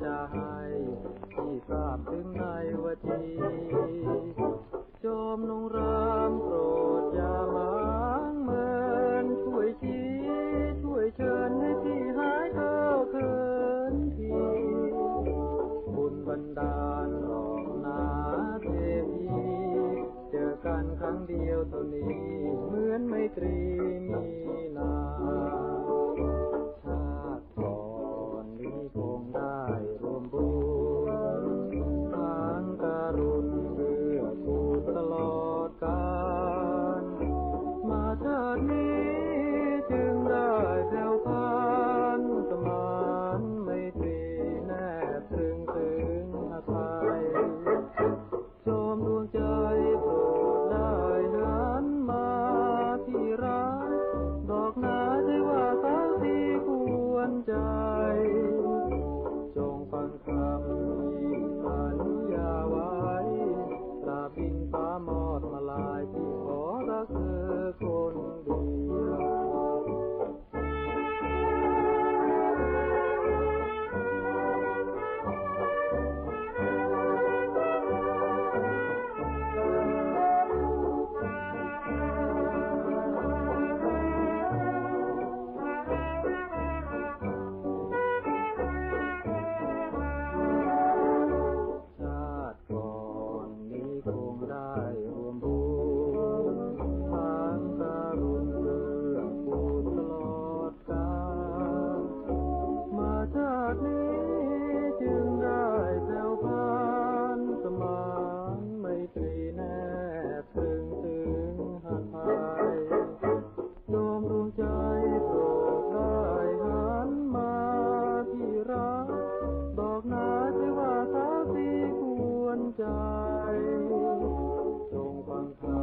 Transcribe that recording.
ได้ที่ทราบถึงในวทีจอมนงรามโปรดอย่ามางเมินช่วยชี้ช่วยเชิญให้พี่หายเก้าเขินทีบุญบันดาลหลอกนาเทพีเจอกันครั้งเดียวเท่นี้เหมือนไม่ตรีมี done. Don't want